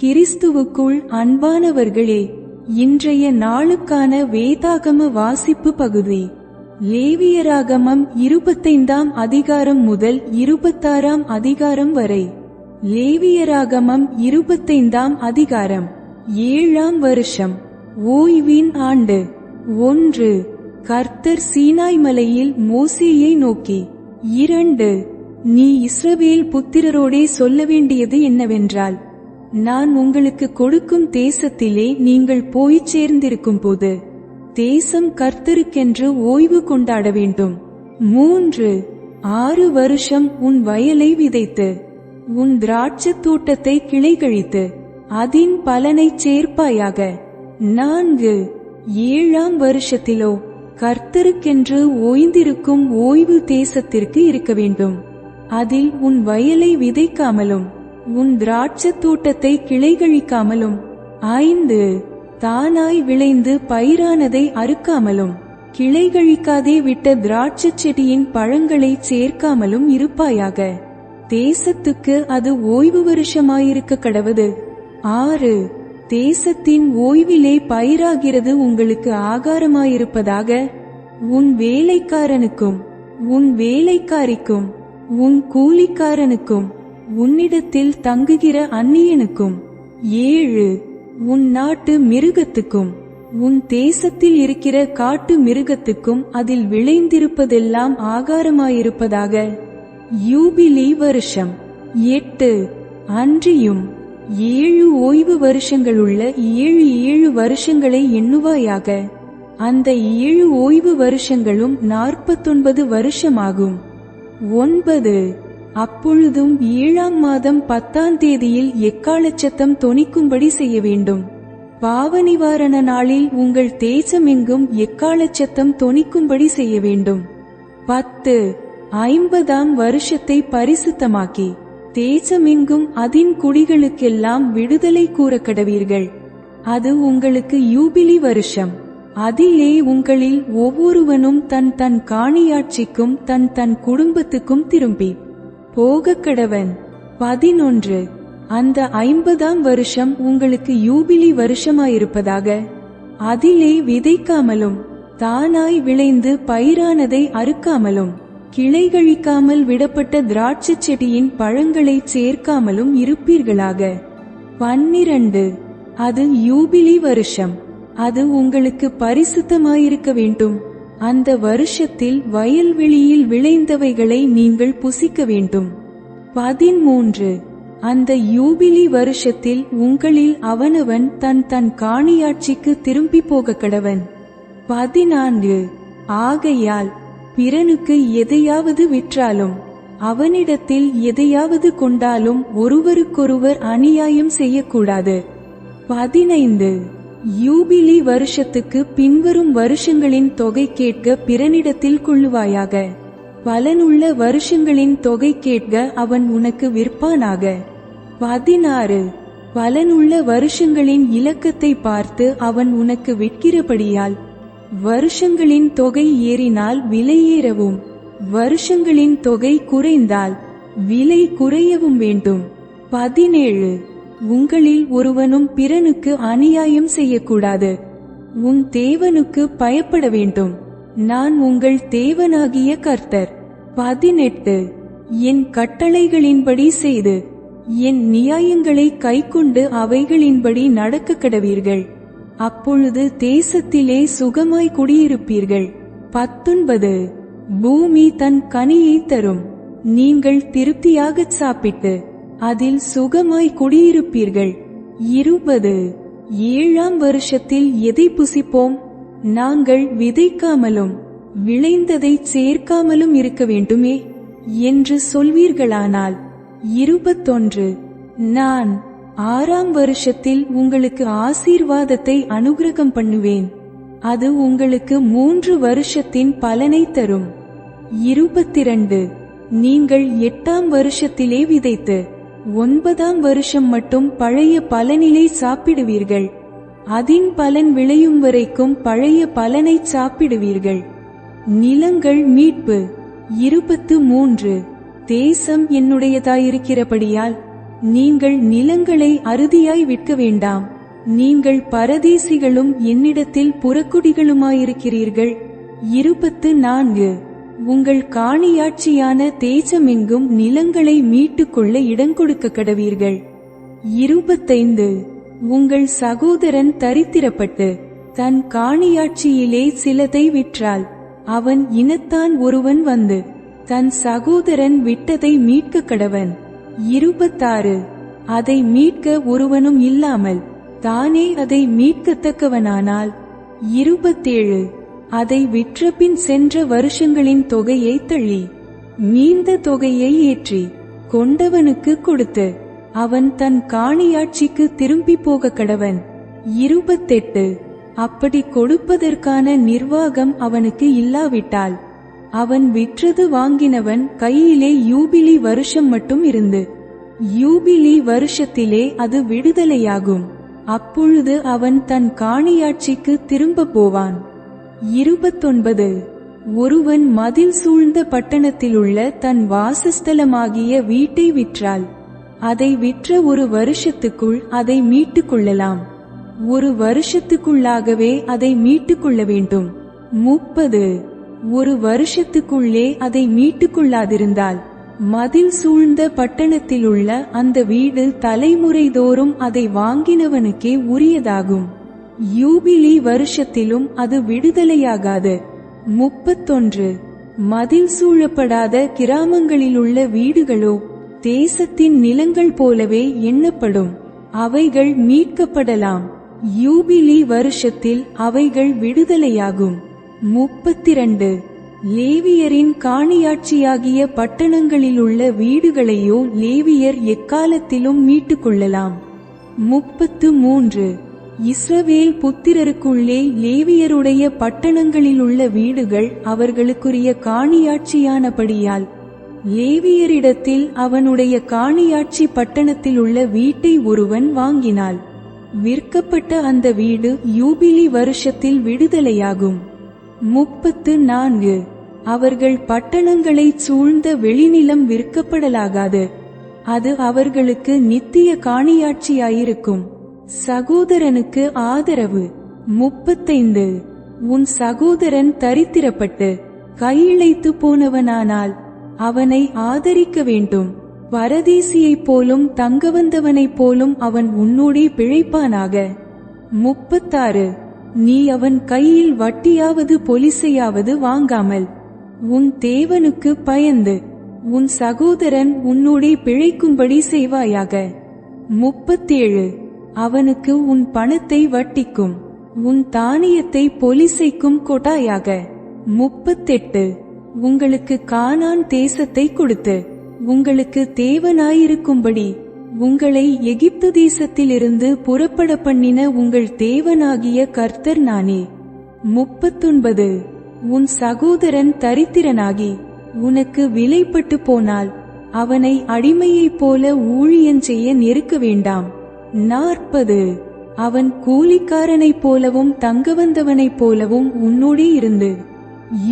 கிறிஸ்துவுக்குள் அன்பானவர்களே இன்றைய நாளுக்கான வேதாகம வாசிப்பு பகுதி. லேவியராகமம் இருபத்தைந்தாம் அதிகாரம் முதல் இருபத்தாறாம் அதிகாரம் வரை. லேவியராகமம் இருபத்தைந்தாம் அதிகாரம் ஏழாம் வருஷம். ஓய்வின் ஆண்டு. ஒன்று. கர்த்தர் சீனாய் மலையில் மோசேயை நோக்கி இரண்டு. நீ இஸ்ரவேல் புத்திரரோடே சொல்ல வேண்டியது என்னவென்றால் நான் உங்களுக்கு கொடுக்கும் தேசத்திலே நீங்கள் போய்ச் சேர்ந்திருக்கும் போது தேசம் கர்த்தருக்கென்று ஓய்வு கொண்டாட வேண்டும். மூன்று ஆறு வருஷம் உன் வயலை விதைத்து உன் திராட்சத் தோட்டத்தை கிளைகழித்து அதின் பலனைச் சேர்ப்பாயாக. நான்கு ஏழாம் வருஷத்திலோ கர்த்தருக்கென்று ஓய்ந்திருக்கும் ஓய்வு தேசத்திற்கு இருக்க வேண்டும். அதில் உன் வயலை விதைக்காமலும் உன் திராட்சத் தூட்டத்தை கிளைகழிக்காமலும் ஐந்து தானாய் விளைந்து பயிரானதை அறுக்காமலும் கிளைகழிக்காதே விட்ட திராட்சச் செடியின் பழங்களை சேர்க்காமலும் இருப்பாயாக. தேசத்துக்கு அது ஓய்வு வருஷமாயிருக்க கடவுது. ஆறு தேசத்தின் ஓய்விலே பயிராகிறது உங்களுக்கு ஆகாரமாயிருப்பதாக உன் வேலைக்காரனுக்கும் உன் வேலைக்காரிக்கும் உன் கூலிக்காரனுக்கும் உன்னிடத்தில் தங்குகிற அந்நியனுக்கும் ஏழு உன் நாட்டு மிருகத்துக்கும் உன் தேசத்தில் இருக்கிற காட்டு மிருகத்துக்கும் அதில் விளைந்திருப்பதெல்லாம் ஆகாரமாயிருப்பதாக. யூபிலி வருஷம். எட்டு அன்றியும் ஏழு ஓய்வு வருஷங்களுள்ள ஏழு ஏழு வருஷங்களை எண்ணுவாயாக. அந்த ஏழு ஓய்வு வருஷங்களும் நாற்பத்தொன்பது வருஷமாகும். ஒன்பது அப்பொழுதும் ஏழாம் மாதம் பத்தாம் தேதியில் எக்காலச்சத்தம் தொனிக்கும்படி செய்ய வேண்டும். பாவ நிவாரண நாளில் உங்கள் தேசமெங்கும் எக்காலச்சத்தம் தொனிக்கும்படி செய்ய வேண்டும். பத்து ஐம்பதாம் வருஷத்தை பரிசுத்தமாக்கி தேசமெங்கும் அதின் குடிகளுக்கெல்லாம் விடுதலை கூற கடவீர்கள் அது உங்களுக்கு யூபிலி வருஷம். அதிலே உங்களில் ஒவ்வொருவனும் தன் தன் காணியாட்சிக்கும் தன் தன் குடும்பத்துக்கும் திரும்பி. போக கடவன் பதினொன்று. அந்த ஐம்பதாம் வருஷம் உங்களுக்கு யூபிலி வருஷமாயிருப்பதாக. அதிலே விதைக்காமலும் தானாய் விளைந்து பயிரானதை அறுக்காமலும் கிளைகழிக்காமல் விடப்பட்ட திராட்சைச் செடியின் பழங்களை சேர்க்காமலும் இருப்பீர்களாக. பன்னிரண்டு. அது யூபிலி வருஷம். அது உங்களுக்கு பரிசுத்தமாயிருக்க வேண்டும். அந்த வருஷத்தில் வயல்வெளியில் விளைந்தவைகளை நீங்கள் புசிக்க வேண்டும். பதிமூன்று அந்த யூபிலி வருஷத்தில் உங்களில் அவனவன் தன் தன் காணியாட்சிக்கு திரும்பி போக கடவன். பதினான்கு. ஆகையால் பிறனுக்கு எதையாவது விற்றாலும் அவனிடத்தில் எதையாவது கொண்டாலும் ஒருவருக்கொருவர் அநியாயம் செய்யக்கூடாது. பதினைந்து. யூபிலி வருஷத்துக்கு பின்வரும் வருஷங்களின் தொகை கேட்க பிறனிடத்தில் கொள்ளுவாயாக. பலனுள்ள வருஷங்களின் தொகை கேட்க அவன் உனக்கு விற்பானாக. பதினாறு. பலனுள்ள வருஷங்களின் இலக்கத்தை பார்த்து அவன் உனக்கு விற்கிறபடியால் வருஷங்களின் தொகை ஏறினால் விலை ஏறவும் வருஷங்களின் தொகை குறைந்தால் விலை குறையவும் வேண்டும். பதினேழு. உங்களில் ஒருவனும் பிறனுக்கு அநியாயம் செய்யக்கூடாது. உன் தேவனுக்கு பயப்பட வேண்டும். நான் உங்கள் தேவனாகிய கர்த்தர். பதினெட்டு. என் கட்டளைகளின்படி செய்து என் நியாயங்களை கைக்கொண்டு அவைகளின்படி நடக்க கடவீர்கள். அப்பொழுது தேசத்திலே சுகமாய் குடியிருப்பீர்கள். பத்தொன்பது. பூமி தன் கனியை தரும். நீங்கள் திருப்தியாகச் சாப்பிட்டு அதில் சுகமாய் குடியிருப்பீர்கள். இருபது. ஏழாம் வருஷத்தில் எதை புசிப்போம்? நாங்கள் விதைக்காமலும் விளைந்ததை சேர்க்காமலும் இருக்க வேண்டுமே? என்று சொல்வீர்களானால் இருபத்தொன்று. நான் ஆறாம் வருஷத்தில் உங்களுக்கு ஆசீர்வாதத்தை அனுகிரகம் பண்ணுவேன். அது உங்களுக்கு மூன்று வருஷத்தின் பலனை தரும். இருபத்திரண்டு. நீங்கள் எட்டாம் வருஷத்திலே விதைத்து ஒன்பதாம் வருஷம் மட்டும் பழைய பலனிலை சாப்பிடுவீர்கள். அதின் பலன் விளையும் வரைக்கும் பழைய பலனை சாப்பிடுவீர்கள். நிலங்கள் மீட்பு. இருபத்து மூன்று. தேசம் என்னுடையதாயிருக்கிறபடியால் நீங்கள் நிலங்களை அறுதியாய் விற்க வேண்டாம். நீங்கள் பரதேசிகளும் என்னிடத்தில் புறக்குடிகளுமாயிருக்கிறீர்கள். இருபத்து நான்கு. உங்கள் காணியாட்சியான தேசமெங்கும் நிலங்களை மீட்டுக்கொள்ள இடங்கொடுக்க கடவீர்கள். இருபத்தைந்து. உங்கள் சகோதரன் தரித்திரப்பட்டு தன் காணியாட்சியிலே சிலதை விற்றால் அவன் இனத்தான் ஒருவன் வந்து தன் சகோதரன் விட்டதை மீட்க கடவன். இருபத்தாறு. அதை மீட்க ஒருவனும் இல்லாமல் தானே அதை மீட்கத்தக்கவனானால். இருபத்தேழு. அதை விற்றபின் சென்ற வருஷங்களின் தொகையை தள்ளி மீந்த தொகையை ஏற்றி கொண்டவனுக்கு கொடுத்து அவன் தன் காணியாட்சிக்கு திரும்பி போக கடவன். இருபத்தெட்டு. அப்படி கொடுப்பதற்கான நிர்வாகம் அவனுக்கு இல்லாவிட்டால் அவன் விற்றது வாங்கினவன் கையிலே யூபிலி வருஷம் மட்டும் இருந்து யூபிலி வருஷத்திலே அது விடுதலையாகும். அப்பொழுது அவன் தன் காணியாட்சிக்கு திரும்ப போவான். இருபத்தொன்பது. ஒருவன் மதில் சூழ்ந்த பட்டணத்திலுள்ள தன் வாசஸ்தலமாகிய வீட்டை விற்றால் அதை விற்ற ஒரு வருஷத்துக்குள் அதை மீட்டுக் கொள்ளலாம். ஒரு வருஷத்துக்குள்ளாகவே அதை மீட்டுக் கொள்ள வேண்டும். முப்பது. ஒரு வருஷத்துக்குள்ளே அதை மீட்டுக் கொள்ளாதிருந்தால் மதில் சூழ்ந்த பட்டணத்திலுள்ள அந்த வீடு தலைமுறை தோறும் அதை வாங்கினவனுக்கே உரியதாகும். யூபிலி வருஷத்திலும் அது விடுதலையாகாது. முப்பத்தொன்று. மதில் சூழப்படாத கிராமங்களிலுள்ள வீடுகளோ தேசத்தின் நிலங்கள் போலவே எண்ணப்படும். அவைகள் மீட்கப்படலாம். யூபிலி வருஷத்தில் அவைகள் விடுதலையாகும். முப்பத்திரண்டு. லேவியரின் காணியாட்சியாகிய பட்டணங்களிலுள்ள வீடுகளையோ லேவியர் எக்காலத்திலும் மீட்டுக் கொள்ளலாம். முப்பத்து மூன்று. இஸ்ரவேல் புத்திரருக்குள்ளே லேவியருடைய பட்டணங்களிலுள்ள வீடுகள் அவர்களுக்குரிய காணியாட்சியானபடியால் லேவியரிடத்தில் அவனுடைய காணியாட்சி பட்டணத்தில் உள்ள வீட்டை ஒருவன் வாங்கினாள். விற்கப்பட்ட அந்த வீடு யூபிலி வருஷத்தில் விடுதலையாகும். முப்பத்து நான்கு. அவர்கள் பட்டணங்களைச் சூழ்ந்த வெளிநிலம் விற்கப்படலாகாது. அது அவர்களுக்கு நித்திய காணியாட்சியாயிருக்கும். சகோதரனுக்கு ஆதரவு. முப்பத்தைந்து. உன் சகோதரன் தரித்திரப்பட்டு கையிழைத்து போனவனானால் அவனை ஆதரிக்க வேண்டும். பரதேசியைப் போலும் தங்க வந்தவனைப் போலும் அவன் உன்னோடே பிழைப்பானாக. முப்பத்தாறு. நீ அவன் கையில் வட்டியாவது பொலிசையாவது வாங்காமல் உன் தேவனுக்கு பயந்து உன் சகோதரன் உன்னோடே பிழைக்கும்படி செய்வாயாக. முப்பத்தேழு. அவனுக்கு உன் பணத்தை வட்டிக்கும் உன் தானியத்தை பொலிசைக்கும் கொட்டாயாக. முப்பத்தெட்டு. உங்களுக்கு கானான் தேசத்தை கொடுத்து உங்களுக்கு தேவனாயிருக்கும்படி உங்களை எகிப்து தேசத்திலிருந்து புறப்பட பண்ணின உங்கள் தேவனாகிய கர்த்தர் நானே. முப்பத்தொன்பது. உன் சகோதரன் தரித்திரனாகி உனக்கு விலைப்பட்டு போனால் அவனை அடிமையைப் போல ஊழியஞ்செய்ய நெருக்க வேண்டாம். நாற்பது. அவன் கூலிக்காரனைப் போலவும் தங்க வந்தவனை போலவும் உன்னோடே இருந்து.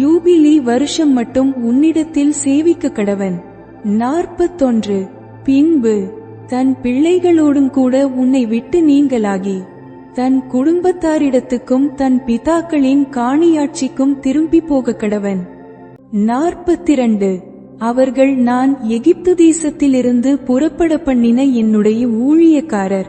யூபிலி வருஷம் மட்டும் உன்னிடத்தில் சேவிக்க கடவன். நாற்பத்தொன்று. பின்பு தன் பிள்ளைகளோடும் கூட உன்னை விட்டு நீங்களாகி தன் குடும்பத்தாரிடத்துக்கும் தன் பிதாக்களின் காணியாட்சிக்கும் திரும்பி போக கடவன். நாற்பத்திரண்டு. அவர்கள் நான் எகிப்து தேசத்திலிருந்து புறப்பட பண்ணின என்னுடைய ஊழியக்காரர்.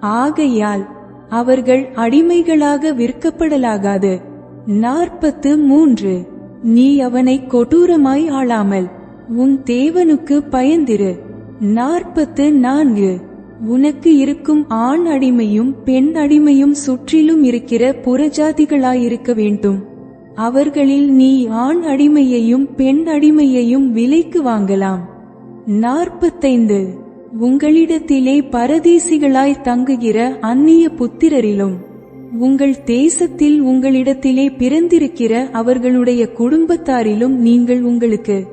ஆகையால் அவர்கள் அடிமைகளாக விற்கப்படலாகாது. நாற்பத்து மூன்று. நீ அவனை கொடூரமாய் ஆளாமல் உன் தேவனுக்கு பயந்திரு. நாற்பத்து நான்கு. உனக்கு இருக்கும் ஆண் அடிமையும் பெண் அடிமையும் சுற்றிலும் இருக்கிற புறஜாதிகளாயிருக்க வேண்டும். அவர்களில் நீ ஆண் அடிமையையும் பெண் அடிமையையும் விலைக்கு வாங்கலாம். நாற்பத்தைந்து. உங்களிடத்திலே பரதேசிகளாய் தங்குகிற அந்நிய புத்திரரிலும் உங்கள் தேசத்தில் உங்களிடத்திலே பிறந்திருக்கிற அவர்களுடைய குடும்பத்தாரிலும் நீங்கள் உங்களுக்கு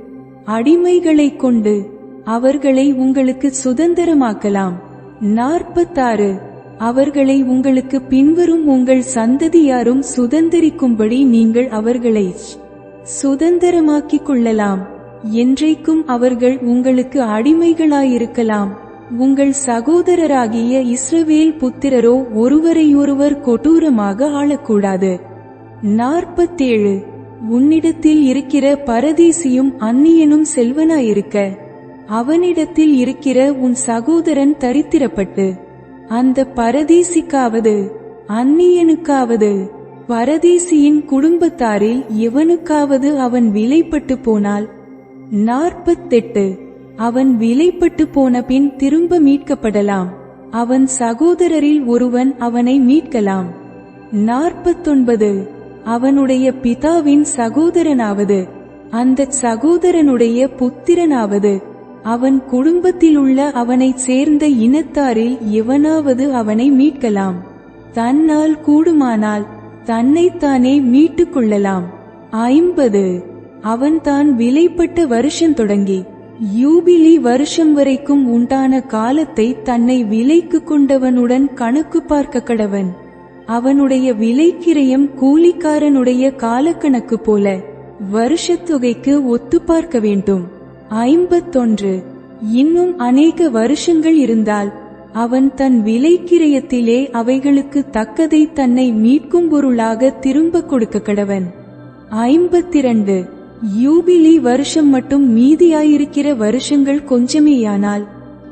அடிமைகளைக் கொண்டு அவர்களை உங்களுக்கு சுதந்திரமாக்கலாம். நாற்பத்தாறு. அவர்களை உங்களுக்கு பின்வரும் உங்கள் சந்ததியாரும் சுதந்திரிக்கும்படி நீங்கள் அவர்களை சுதந்திரமாக்கிக் கொள்ளலாம். என்றைக்கும் அவர்கள் உங்களுக்கு அடிமைகளாயிருக்கலாம். உங்கள் சகோதரராகிய இஸ்ரவேல் புத்திரரோ ஒருவரையொருவர் கொடூரமாக ஆளக்கூடாது. நாற்பத்தேழு. உன்னிடத்தில் இருக்கிற பரதேசியும் அந்நியனும் செல்வனாயிருக்க. அவனிடத்தில் இருக்கிற உன் சகோதரன் தரித்திரப்பட்டு. அந்த பரதீசிக்காவது அந்நியனுக்காவது பரதீசியின் குடும்பத்தாரில் எவனுக்காவது அவன் விலைப்பட்டு போனால் நாற்பத்தெட்டு அவன் விலைப்பட்டு போன பின் திரும்ப மீட்கப்படலாம். அவன் சகோதரரில் ஒருவன் அவனை மீட்கலாம். நாற்பத்தொன்பது அவனுடைய பிதாவின் சகோதரனாவது அந்த சகோதரனுடைய புத்திரனாவது அவன் குடும்பத்திலுள்ள அவனைச் சேர்ந்த இனத்தாரில் எவனாவது அவனை மீட்கலாம். தன்னால் கூடுமானால் தன்னைத்தானே மீட்டுக் கொள்ளலாம். ஐம்பது. அவன் தான் விலைப்பட்ட வருஷம் தொடங்கி யூபிலி வருஷம் வரைக்கும் உண்டான காலத்தை தன்னை விலைக்கு கொண்டவனுடன் கணக்கு பார்க்க கடவன். அவனுடைய விலைக்கிரயம் கூலிக்காரனுடைய காலக்கணக்கு போல வருஷத்தொகைக்கு ஒத்து பார்க்க வேண்டும். ஐம்பத்தொன்று. இன்னும் அநேக வருஷங்கள் இருந்தால் அவன் தன் விலைக்கிரயத்திலே அவைகளுக்கு தக்கதை தன்னை மீட்கும் பொருளாக திரும்ப கொடுக்க கடவன். ஐம்பத்திரண்டு. யூபிலி வருஷம் மட்டும் மீதியாயிருக்கிற வருஷங்கள் கொஞ்சமேயானால்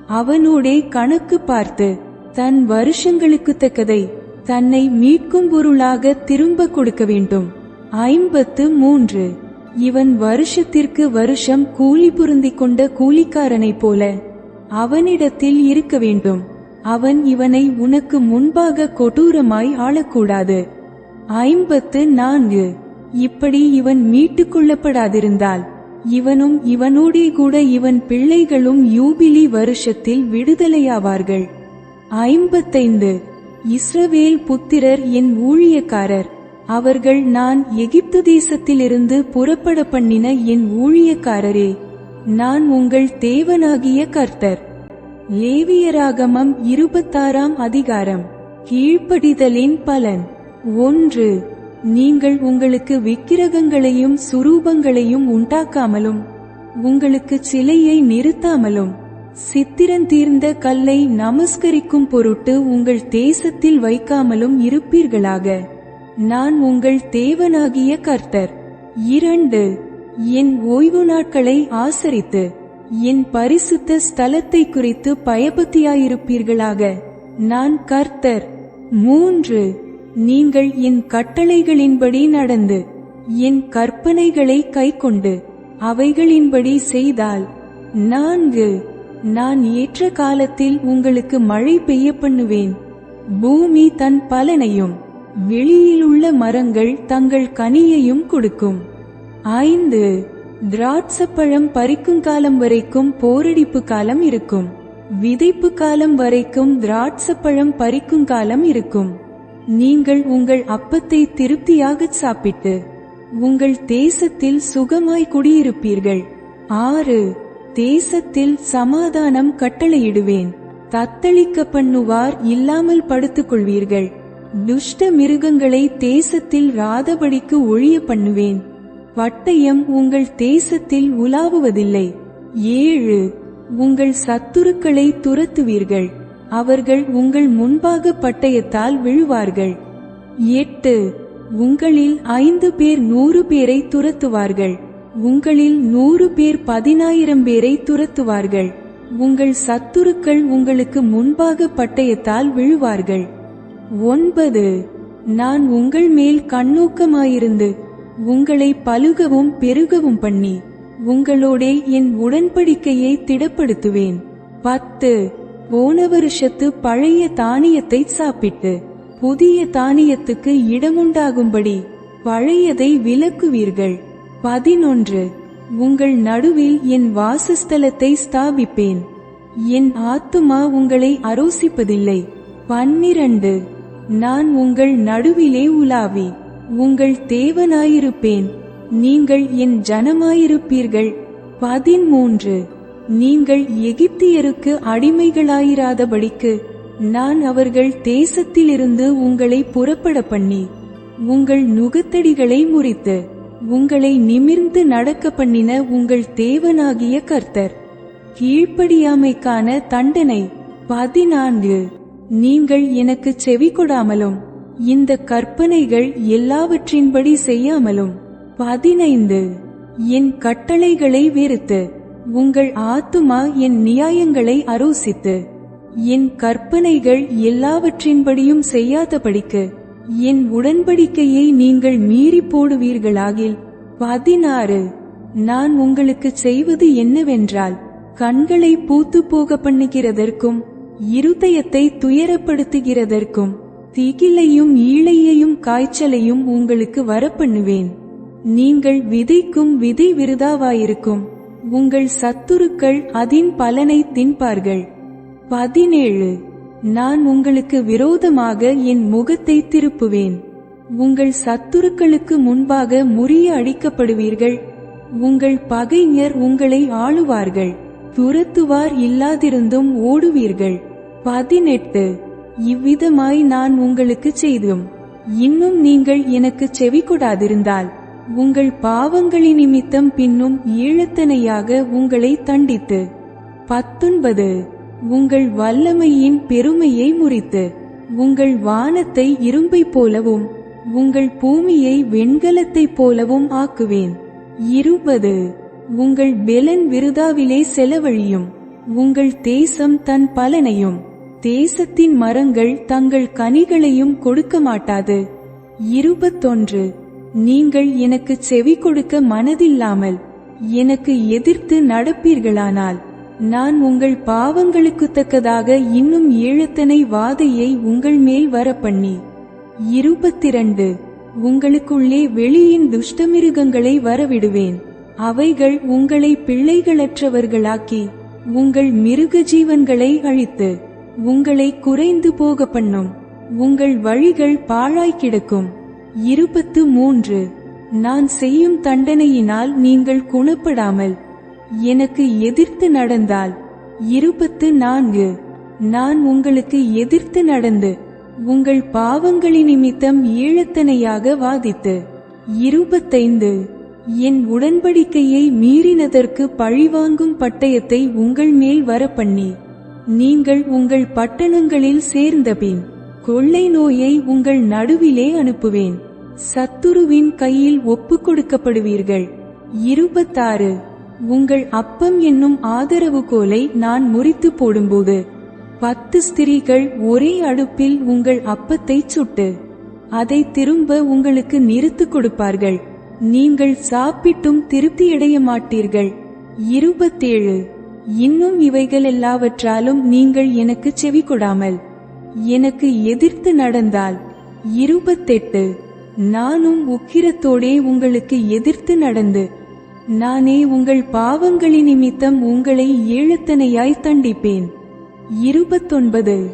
அவனோடே கணக்கு பார்த்து தன் வருஷங்களுக்கு தக்கதை தன்னை மீட்கும் பொருளாக திரும்ப கொடுக்க வேண்டும். ஐம்பத்து மூன்று. இவன் வருஷத்திற்கு வருஷம் கூலி பொருந்திக் கொண்ட கூலிக்காரனைப் போல அவனிடத்தில் இருக்க வேண்டும். அவன் இவனை உனக்கு முன்பாக கொடூரமாய் ஆளக்கூடாது. ஐம்பத்து நான்கு. இப்படி இவன் மீட்டுக் கொள்ளப்படாதிருந்தால் இவனும் இவனோடே கூட இவன் பிள்ளைகளும் யூபிலி வருஷத்தில் விடுதலையாவார்கள். ஐம்பத்தைந்து. இஸ்ரவேல் புத்திரர் என் ஊழியக்காரர். அவர்கள் நான் எகிப்து தேசத்திலிருந்து புறப்பட பண்ணின என் ஊழியக்காரரே நான் உங்கள் தேவனாகிய கர்த்தர். லேவியராகமம் இருபத்தாறாம் அதிகாரம். கீழ்ப்படிதலின் பலன். ஒன்று நீங்கள் உங்களுக்கு விக்கிரகங்களையும் சுரூபங்களையும் உண்டாக்காமலும் உங்களுக்கு சிலையை நிறுத்தாமலும் சித்திரந்தீர்ந்த கல்லை நமஸ்கரிக்கும் பொருட்டு உங்கள் தேசத்தில் வைக்காமலும் இருப்பீர்களாக. நான் உங்கள் தேவனாகிய கர்த்தர். இரண்டு என் ஓய்வு நாட்களை ஆசரித்து என் பரிசுத்த ஸ்தலத்தை குறித்து பயபக்தியாயிருப்பீர்களாக. நான் கர்த்தர். மூன்று நீங்கள் என் கட்டளைகளின்படி நடந்து என் கற்பனைகளை கைக்கொண்டு அவைகளின்படி செய்தால். நான்கு நான் ஏற்ற காலத்தில் உங்களுக்கு மழை பெய்ய பண்ணுவேன். பூமி தன் பலனையும் வெளியிலுள்ள மரங்கள் தங்கள் கனியையும் கொடுக்கும். ஐந்து திராட்சப்பழம் பறிக்கும் காலம் வரைக்கும் போரடிப்பு காலம் இருக்கும். விதைப்பு காலம் வரைக்கும் திராட்சப்பழம் பறிக்கும் காலம் இருக்கும். நீங்கள் உங்கள் அப்பத்தை திருப்தியாகச் சாப்பிட்டு உங்கள் தேசத்தில் சுகமாய் குடியிருப்பீர்கள். ஆறு தேசத்தில் சமாதானம் கட்டளையிடுவேன். தத்தளிக்க பண்ணுவார் இல்லாமல் படுத்துக் கொள்வீர்கள் துஷ்ட மிருகங்களை தேசத்தில் ராதபடிக்கு ஒழிய பண்ணுவேன். பட்டயம் உங்கள் தேசத்தில் உலாவுவதில்லை. ஏழு உங்கள் சத்துருக்களை துரத்துவீர்கள். அவர்கள் உங்கள் முன்பாக பட்டயத்தால் விழுவார்கள். எட்டு உங்களில் ஐந்து பேர் நூறு பேரை துரத்துவார்கள். உங்களில் நூறு பேர் பதினாயிரம் பேரை துரத்துவார்கள். உங்கள் சத்துருக்கள் உங்களுக்கு முன்பாக பட்டயத்தால் விழுவார்கள். ஒன்பது. நான் உங்கள் மேல் கண்ணோக்கமாயிருந்து உங்களை பலுகவும் பெருகவும் பண்ணி உங்களோடே என் உடன்படிக்கையை திடப்படுத்துவேன். பத்து. போன வருஷத்து பழைய தானியத்தை சாப்பிட்டு புதிய தானியத்துக்கு இடமுண்டாகும்படி பழையதை விலக்குவீர்கள் பதினொன்று. உங்கள் நடுவில் என் வாசஸ்தலத்தை ஸ்தாபிப்பேன். என் ஆத்துமா உங்களை அரோசிப்பதில்லை. பன்னிரண்டு. நான் உங்கள் நடுவிலே உலாவி உங்கள் தேவனாயிருப்பேன். நீங்கள் என் ஜனமாயிருப்பீர்கள். பதிமூன்று நீங்கள் எகிப்தியருக்கு அடிமைகளாயிராதபடிக்கு நான் அவர்கள் தேசத்திலிருந்து உங்களை புறப்பட பண்ணி உங்கள் நுகத்தடிகளை முறித்து உங்களை நிமிர்ந்து நடக்க பண்ணின உங்கள் தேவனாகிய கர்த்தர். கீழ்ப்படியாமைக்கான தண்டனை. பதினான்கு. நீங்கள் எனக்கு செவி கொடாமலும் இந்த கற்பனைகள் எல்லாவற்றின்படி செய்யாமலும் பதினைந்து என் கட்டளைகளை வெறுத்து உங்கள் ஆத்துமா என் நியாயங்களை அரோசித்து என் கற்பனைகள் எல்லாவற்றின்படியும் செய்யாதபடிக்கு என் உடன்படிக்கையை நீங்கள் மீறி போடுவீர்களாகில் பதினாறு நான் உங்களுக்கு செய்வது என்னவென்றால் கண்களை பூத்து போக பண்ணுகிறதற்கும் இருதயத்தை துயரப்படுத்துகிறதற்கும் திகிலையும் ஈழையையும் காய்ச்சலையும் உங்களுக்கு வரப்பண்ணுவேன். நீங்கள் விதைக்கும் விதை விருதாவாயிருக்கும். உங்கள் சத்துருக்கள் அதின் பலனை தின்பார்கள். பதினேழு. நான் உங்களுக்கு விரோதமாக என் முகத்தை திருப்புவேன். உங்கள் சத்துருக்களுக்கு முன்பாக முறிய அடிக்கப்படுவீர்கள். உங்கள் பகைஞர் உங்களை ஆளுவார்கள். துரத்துவார் இல்லாதிருந்தும் ஓடுவீர்கள். பதினெட்டு. இவ்விதமாய் நான் உங்களுக்கு செய்தும். இன்னும் நீங்கள் எனக்கு செவி கொடாதிருந்தால் உங்கள் பாவங்களின் நிமித்தம் பின்னும் ஈழத்தனையாக உங்களை தண்டித்து. பத்தொன்பது. உங்கள் வல்லமையின் பெருமையை முறித்து உங்கள் வானத்தை இரும்பைப் போலவும் உங்கள் பூமியை வெண்கலத்தைப் போலவும் ஆக்குவேன். இருபது. உங்கள் பெலன் விருதாவிலே செலவழியும் உங்கள் தேசம் தன் பலனையும். தேசத்தின் மரங்கள் தங்கள் கனிகளையும் கொடுக்க மாட்டாது இருபத்தொன்று. நீங்கள் எனக்கு செவி கொடுக்க மனதில்லாமல் எனக்கு எதிர்த்து நடப்பீர்களானால் நான் உங்கள் பாவங்களுக்கு தக்கதாக இன்னும் ஏழத்தனை வாதையை உங்கள் மேல் வரப்பண்ணி. இருபத்திரண்டு. உங்களுக்குள்ளே வெளியின் துஷ்டமிருகங்களை வரவிடுவேன். அவைகள் உங்களை பிள்ளைகளற்றவர்களாக்கி உங்கள் மிருக ஜீவன்களை அழித்து. உங்களை குறைந்து போக பண்ணும். உங்கள் வழிகள் பாழாய் கிடக்கும். இருபத்து மூன்று. நான் செய்யும் தண்டனையினால் நீங்கள் குணப்படாமல் எனக்கு எதிர்த்து நடந்தால். இருபத்து நான்கு. நான் உங்களுக்கு எதிர்த்து நடந்து உங்கள் பாவங்களின் நிமித்தம் ஈழத்தனையாக வாதித்து. இருபத்தைந்து. என் உடன்படிக்கையை மீறினதற்கு பழிவாங்கும் பட்டயத்தை உங்கள் மேல் வரப்பண்ணி. நீங்கள் உங்கள் பட்டணங்களில் சேர்ந்தபின் கொள்ளை நோயை உங்கள் நடுவிலே அனுப்புவேன். சத்துருவின் கையில் ஒப்பு கொடுக்கப்படுவீர்கள். இருபத்தாறு. உங்கள் அப்பம் என்னும் ஆதரவு கோலை நான் முறித்து போடும்போது பத்து ஸ்திரீகள் ஒரே அடுப்பில் உங்கள் அப்பத்தை சுட்டு அதை திரும்ப உங்களுக்கு நிறுத்து கொடுப்பார்கள். நீங்கள் சாப்பிட்டும் திருப்தியடைய மாட்டீர்கள் இருபத்தேழு. இன்னும் இவைகள் எல்லாவற்றாலும் நீங்கள் எனக்கு செவி கொடாமல் எனக்கு எதிர்த்து நடந்தால் இருபத்தெட்டு நானும் உக்கிரத்தோடே உங்களுக்கு எதிர்த்து நடந்து நானே உங்கள் பாவங்களின் நிமித்தம் உங்களை ஏழுத்தனையாய் தண்டிப்பேன். இருபத்தொன்பது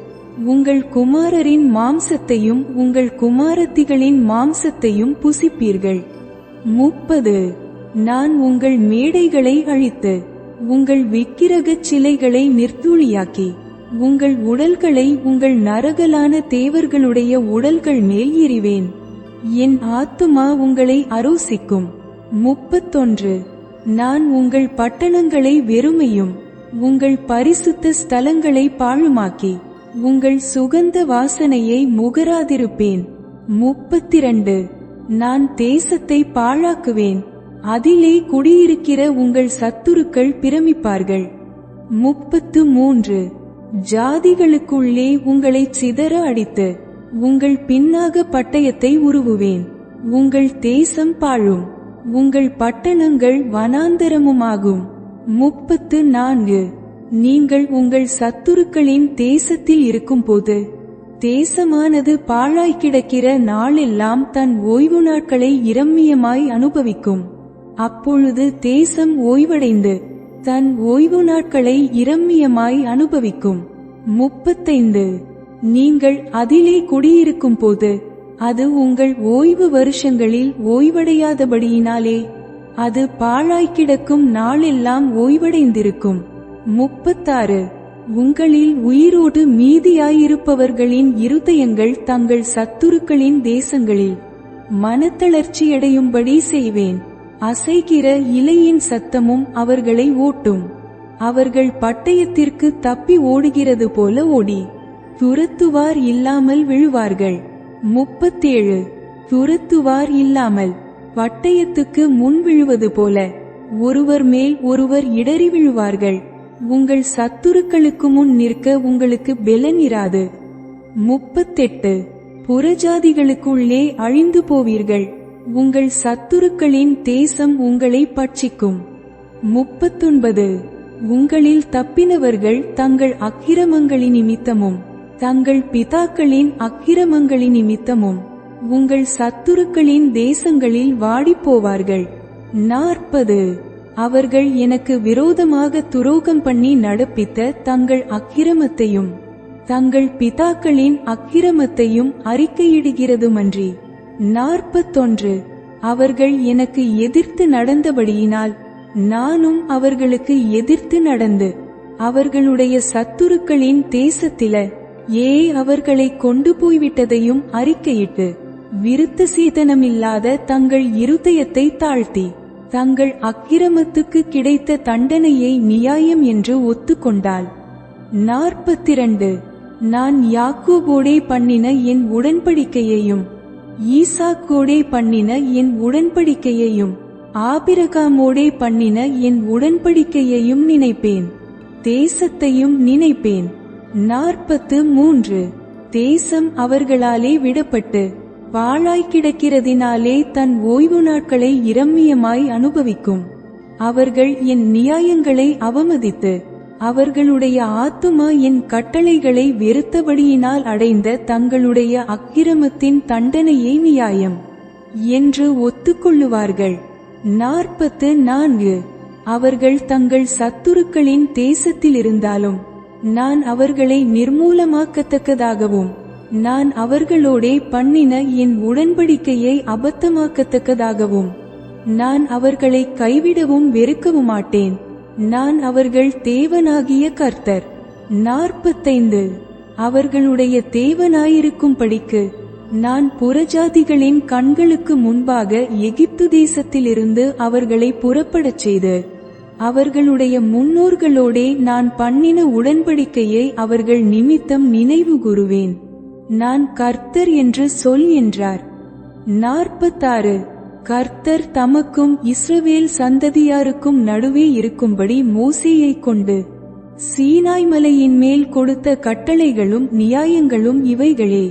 உங்கள் குமாரரின் மாம்சத்தையும் உங்கள் குமாரத்திகளின் மாம்சத்தையும் புசிப்பீர்கள். முப்பது நான் உங்கள் மேடைகளை அழித்து உங்கள் விக்கிரகச் சிலைகளை நிர்த்தூளியாக்கி உங்கள் உடல்களை உங்கள் நரகலான தேவர்களுடைய உடல்கள் மேல் எறிவேன். என் ஆத்துமா உங்களை அரோசிக்கும். முப்பத்தொன்று. நான் உங்கள் பட்டணங்களை வெறுமையும் உங்கள் பரிசுத்த ஸ்தலங்களை பாழுமாக்கி உங்கள் சுகந்த வாசனையை முகராதிருப்பேன். முப்பத்திரண்டு. நான் தேசத்தை பாழாக்குவேன். அதிலே குடியிருக்கிற உங்கள் சத்துருக்கள் பிரமிப்பார்கள். முப்பத்து மூன்று ஜாதிகளுக்குள்ளே உங்களை சிதற அடித்து உங்கள் பின்னாக பட்டயத்தை உருவுவேன். உங்கள் தேசம் பாழும். உங்கள் பட்டணங்கள் வனாந்தரமுமாகும். முப்பத்து நான்கு நீங்கள் உங்கள் சத்துருக்களின் தேசத்தில் இருக்கும்போது தேசமானது பாழாய் கிடக்கிற நாளெல்லாம் தன் ஓய்வு நாட்களை இரம்மியமாய் அனுபவிக்கும். அப்பொழுது தேசம் ஓய்வடைந்து தன் ஓய்வு நாட்களை இரம்மியமாய் அனுபவிக்கும். முப்பத்தைந்து. நீங்கள் அதிலே குடியிருக்கும் போது அது உங்கள் ஓய்வு வருஷங்களில் ஓய்வடையாதபடியினாலே அது பாழாய் கிடக்கும் நாளெல்லாம் ஓய்வடைந்திருக்கும். முப்பத்தாறு. உங்களில் உயிரோடு மீதியாயிருப்பவர்களின் இருதயங்கள் தங்கள் சத்துருக்களின் தேசங்களில் மனத்தளர்ச்சியடையும்படி செய்வேன். அசைகிற இலையின் சத்தமும் அவர்களை ஓட்டும். அவர்கள் பட்டயத்திற்கு தப்பி ஓடுகிறது போல ஓடி. துரத்துவார் இல்லாமல் விழுவார்கள். முப்பத்தேழு. துரத்துவார் இல்லாமல் பட்டயத்துக்கு முன் விழுவது போல ஒருவர் மேல் ஒருவர் இடறி விழுவார்கள். உங்கள் சத்துருக்களுக்கு முன் நிற்க உங்களுக்கு பெலன் இராது. முப்பத்தெட்டு. புறஜாதிகளுக்குள்ளே அழிந்து போவீர்கள். உங்கள் சத்துருக்களின் தேசம் உங்களை பட்சிக்கும். முப்பத்தொன்பது. உங்களில் தப்பினவர்கள் தங்கள் அக்கிரமங்களின் நிமித்தமும் தங்கள் பிதாக்களின் அக்கிரமங்களின் நிமித்தமும் உங்கள் சத்துருக்களின் தேசங்களில் வாடிப்போவார்கள். நாற்பது. அவர்கள் எனக்கு விரோதமாக துரோகம் பண்ணி நடப்பித்த தங்கள் அக்கிரமத்தையும் தங்கள் பிதாக்களின் அக்கிரமத்தையும் அறிக்கையிடுகிறதுமன்றி நாற்பத்தொன்று. அவர்கள் எனக்கு எதிர்த்து நடந்தபடியினால் நானும் அவர்களுக்கு எதிர்த்து நடந்து அவர்களுடைய சத்துருக்களின் தேசத்தில ஏ அவர்களை கொண்டு போய்விட்டதையும் அறிக்கையிட்டு விருத்த சீதனமில்லாத தங்கள் இருதயத்தை தாழ்த்தி தங்கள் அக்கிரமத்துக்கு கிடைத்த தண்டனையை நியாயம் என்று ஒத்துக்கொண்டாள். நாற்பத்திரண்டு. நான் யாக்கோபோடே பண்ணின என் உடன்படிக்கையையும் ஈசாக்கோடே பண்ணின என் உடன்படிக்கையையும் ஆபிரகாமோடே பண்ணின என் உடன்படிக்கையையும் நினைப்பேன். தேசத்தையும் நினைப்பேன். நாற்பத்து மூன்று. தேசம் அவர்களாலே விடப்பட்டு பாழாய் கிடக்கிறதினாலே தன் ஓய்வு நாட்களை இரம்மியமாய் அனுபவிக்கும். அவர்கள் என் நியாயங்களை அவமதித்து அவர்களுடைய ஆத்துமா என் கட்டளைகளை வெறுத்தபடியினால் அடைந்த தங்களுடைய அக்கிரமத்தின் தண்டனையை நியாயம் என்று ஒத்துக்கொள்ளுவார்கள். நாற்பத்து நான்கு. அவர்கள் தங்கள் சத்துருக்களின் தேசத்தில் இருந்தாலும் நான் அவர்களை நிர்மூலமாக்கத்தக்கதாகவும் நான் அவர்களோடே பண்ணின என் உடன்படிக்கையை அபத்தமாக்கத்தக்கதாகவும் நான் அவர்களை கைவிடவும் வெறுக்கவும் மாட்டேன் நான் அவர்கள் தேவனாகிய கர்த்தர். நாற்பத்தைந்து. அவர்களுடைய தேவனாயிருக்கும் படிக்கு நான் புறஜாதிகளின் கண்களுக்கு முன்பாக எகிப்து தேசத்திலிருந்து அவர்களை புறப்படச் செய்து அவர்களுடைய முன்னோர்களோடே நான் பண்ணின உடன்படிக்கையை அவர்கள் நிமித்தம் நினைவு கூறுவேன். நான் கர்த்தர் என்று சொல் என்றார். நாற்பத்தாறு. கர்த்தர் தமக்கும் இஸ்ரவேல் சந்ததியாருக்கும் நடுவே இருக்கும்படி மோசேயை கொண்டு சீனாய் மலையின் மேல் கொடுத்த கட்டளைகளும் நியாயங்களும் இவைகளே.